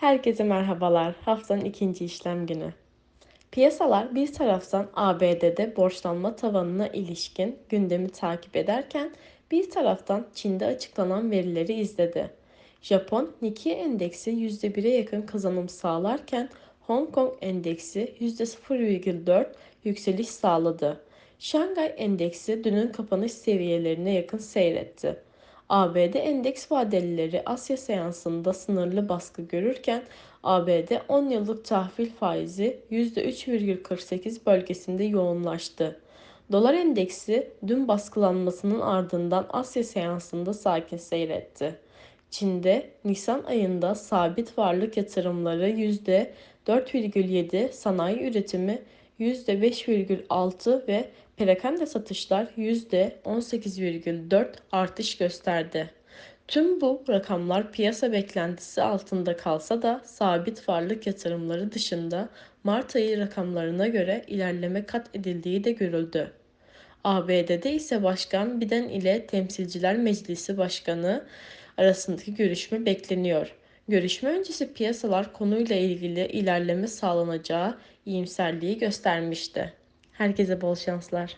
Herkese merhabalar. Haftanın ikinci işlem günü. Piyasalar bir taraftan ABD'de borçlanma tavanına ilişkin gündemi takip ederken bir taraftan Çin'de açıklanan verileri izledi. Japon Nikkei endeksi %1'e yakın kazanım sağlarken Hong Kong endeksi %0,4 yükseliş sağladı. Şangay endeksi dünün kapanış seviyelerine yakın seyretti. ABD endeks vadelileri Asya seansında sınırlı baskı görürken ABD 10 yıllık tahvil faizi %3,48 bölgesinde yoğunlaştı. Dolar endeksi dün baskılanmasının ardından Asya seansında sakin seyretti. Çin'de Nisan ayında sabit varlık yatırımları %4,7, sanayi üretimi %5,6 ve perakende satışlar %18,4 artış gösterdi. Tüm bu rakamlar piyasa beklentisi altında kalsa da sabit varlık yatırımları dışında Mart ayı rakamlarına göre ilerleme kat edildiği de görüldü. ABD'de ise Başkan Biden ile Temsilciler Meclisi Başkanı arasındaki görüşme bekleniyor. Görüşme öncesi piyasalar konuyla ilgili ilerleme sağlanacağı iyimserliği göstermişti. Herkese bol şanslar.